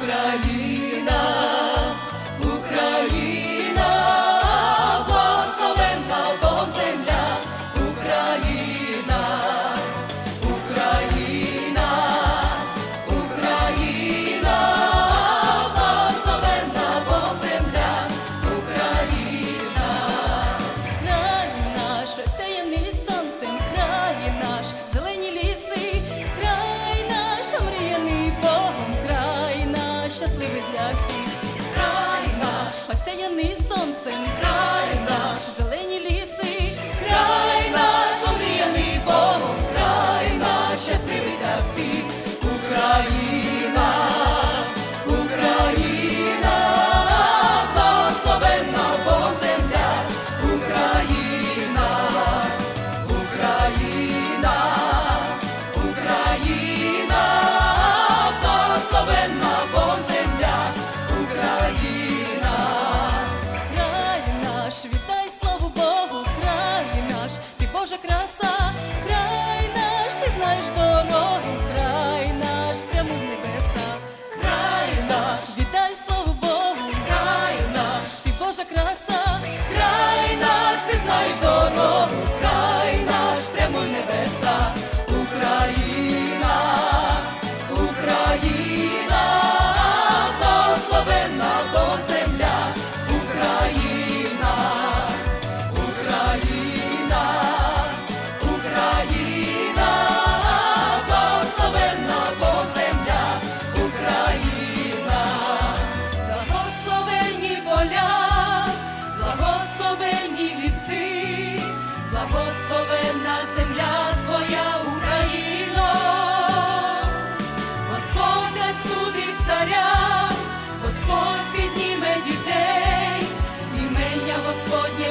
Ukrainy. для всіх, рай наш, осяяний сонцем, рай наш.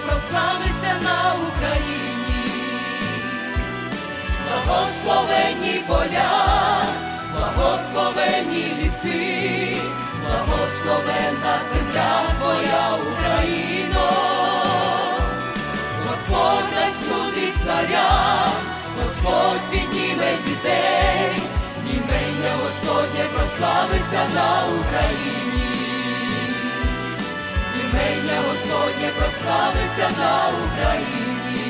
прославиться на Україні, благословенні поля, благословенні ліси, благословенна земля твоя Україна, Господь дасть мудрість царя, Господь підніме дітей, імення Господнє прославиться на Україні імення Господнє прославиться на Україні.